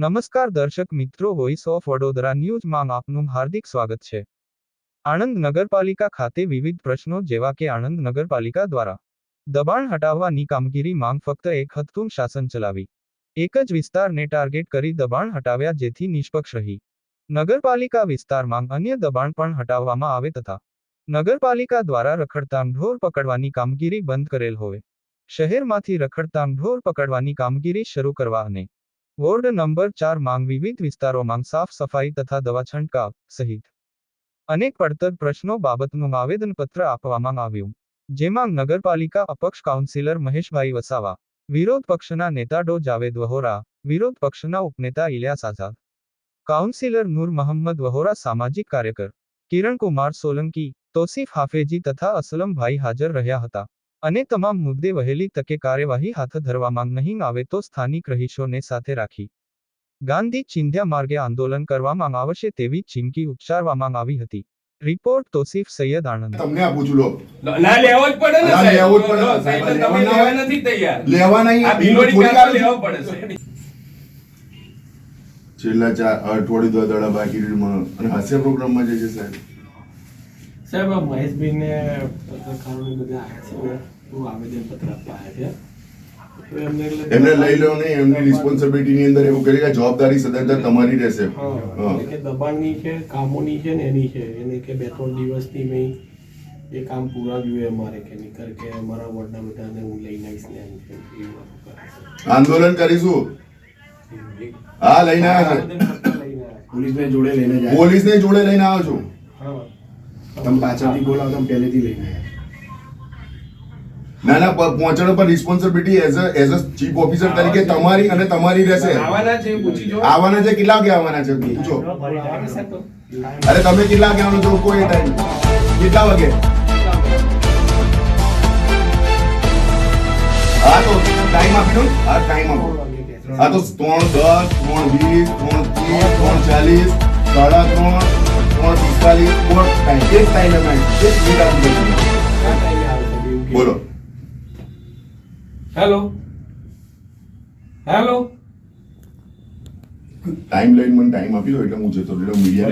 નમસ્કાર દર્શક મિત્રો વોઇસ ઓફ વડોદરા ન્યૂઝમાં આપનું હાર્દિક સ્વાગત છે. આણંદ નગરપાલિકા ખાતે વિવિધ પ્રશ્નો જેવા કે આણંદ નગરપાલિકા દ્વારા દબાણ હટાવવાની કામગીરી માંગ ફક્ત એક હથતું શાસન ચલાવી, એક જ વિસ્તારને ટાર્ગેટ કરી દબાણ હટાવ્યા જેથી નિષ્પક્ષ રહી. નગરપાલિકા વિસ્તારમાં અન્ય દબાણ પણ હટાવવામાં આવે તથા નગરપાલિકા દ્વારા રખડતામ ઢોર પકડવાની કામગીરી બંધ કરેલ હોય. શહેરમાંથી રખડતામ ઢોર પકડવાની કામગીરી શરૂ કરવા અને વોર્ડ નંબર ચાર માંગ વિવિધ વિસ્તારોમાં સાફ સફાઈ તથા દવા છંટકાવ સહિત અનેક પડતર પ્રશ્નો બાબતનું આવેદનપત્ર આપવામાં આવ્યું જેમાં નગરપાલિકા અપક્ષ કાઉન્સિલર મહેશભાઈ વસાવા વિરોધ પક્ષના નેતા ડો જાવેદ વહોરા વિરોધ પક્ષના ઉપનેતા ઇલિયાસ આઝાદ કાઉન્સિલર નૂર મોહમ્મદ વહોરા સામાજિક કાર્યકર કિરણકુમાર સોલંકી તોસીફ હાફેજી તથા અસલમભાઈ હાજર રહ્યા હતા અને તમામ મુદ્દે વહેલી તકે કાર્યવાહી હાથ ધરવામાં નહીં આવે તો સ્થાનિક રહીશોને સાથે રાખી. ગાંધી ચિંધ્યા માર્ગે આંદોલન કરવામાં આવશે તેવી ચીમકી ઉચ્ચારવામાં આવી હતી. રિપોર્ટ તોસીફ સૈયદ આણંદ. તમને આપું છું લો. ના લેવો જ પડે ને સાહેબ. લેવો જ પડે. સાહેબ, તમે લેવા નથી તૈયાર. લેવા નહીં. આ થોડી કાકા લેવો પડે સાહેબ. છેલ્લા ચાર અઠવાડિયું દો બાકી રહ્યું. અને હાસ્ય પ્રોગ્રામમાં જે છે સાહેબ સાહેબ આ મહેશભાઈને પત્રકારોને બધા આવ્યા છે બહુ આવેદન પત્ર આપવા આવ્યા છે. એમને લઈ લો ને એમની રિસ્પોન્સિબિલિટી ની અંદર એવું કરી કે જવાબદારી સદાચાર તમારી રહેશે. હા હા. એટલે કે દબાણની છે કામોની છે ને એની છે એને કે બે ત્રણ દિવસની મેં એ કામ પૂરા જોઈએ અમારે કે નીકળ કે અમારા વોર્ડના બધાને હું લઈને આવીશ ને. આંદોલન કરીશું? હા લઈને આવ્યા છે. આવેદનપત્ર પોલીસને જોડે લઈને પોલીસને જોડે લઈને આવો છું? હા. તમે પાછળથી બોલાવો તમે પહેલેથી લઈને ના ના પ- પહોંચાડો પર responsibility as a as a chief officer તરીકે તમારી અને તમારી રહેશે. આવવાના છે પૂછી જો. આવવાના છે કેટલા વાગે આવવાના છે પૂછો અરે તમે કેટલા વાગે આવવાનો છો? કોઈ ટાઈમ કેટલા વાગે? હા તો ટાઈમ આપી દો હા ટાઈમ આપો. હા તો ત્રણ દસ ત્રણ વીસ ત્રણ ત્રીસ ત્રણ ચાલીસ સાડા ત્રણ ત્રણ પિસ્તાલીસ ટાઈમ એક ટાઈમ એવું કે- બોલો. હેલો હેલો ટાઈમ લઈને મને ટાઈમ આપી દો એટલે હું જતો. એટલે મીડિયા